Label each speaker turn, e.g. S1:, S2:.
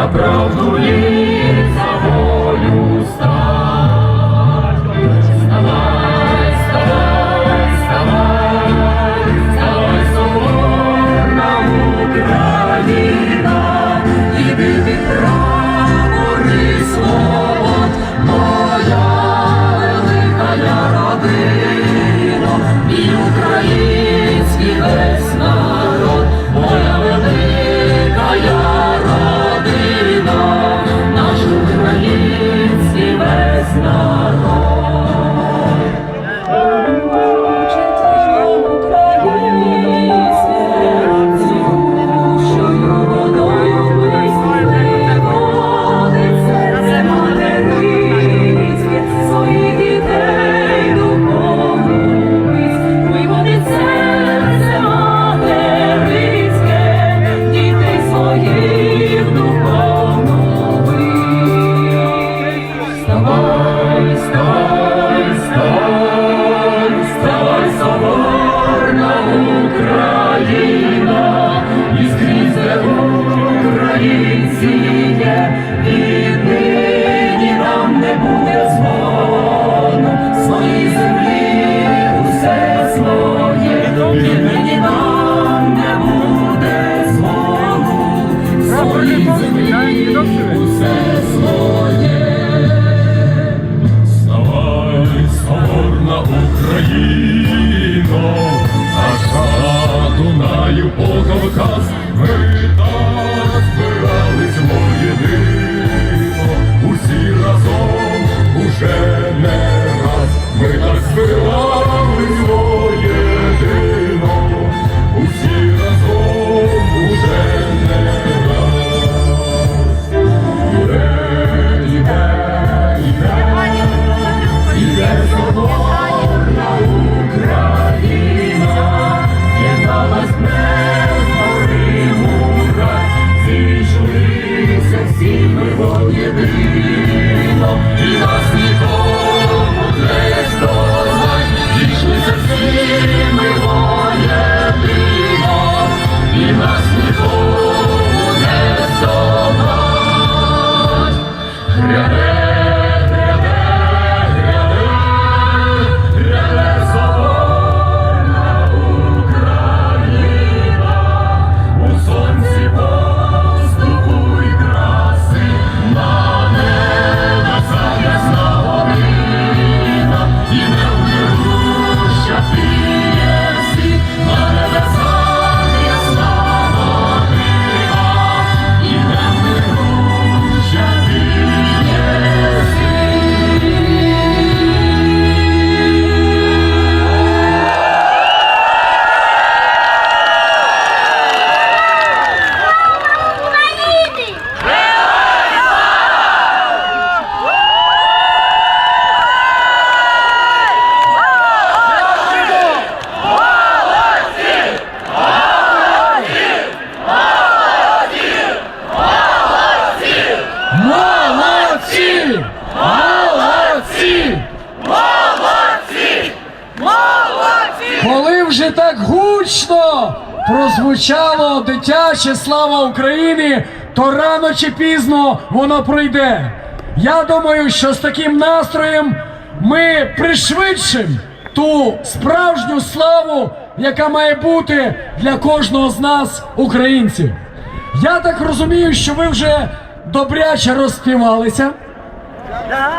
S1: за правду і за волю стань. Вставай, вставай, вставай, соборна Україна, іди від Україна, Дунаю по Кавказ, ми так збирались воєдино,
S2: Коли так гучно прозвучало дитяче слава України, то рано чи пізно воно пройде. Я думаю, що з таким настроєм ми пришвидшимо ту справжню славу, яка має бути для кожного з нас, українців. Я так розумію, що ви вже добряче розспівалися.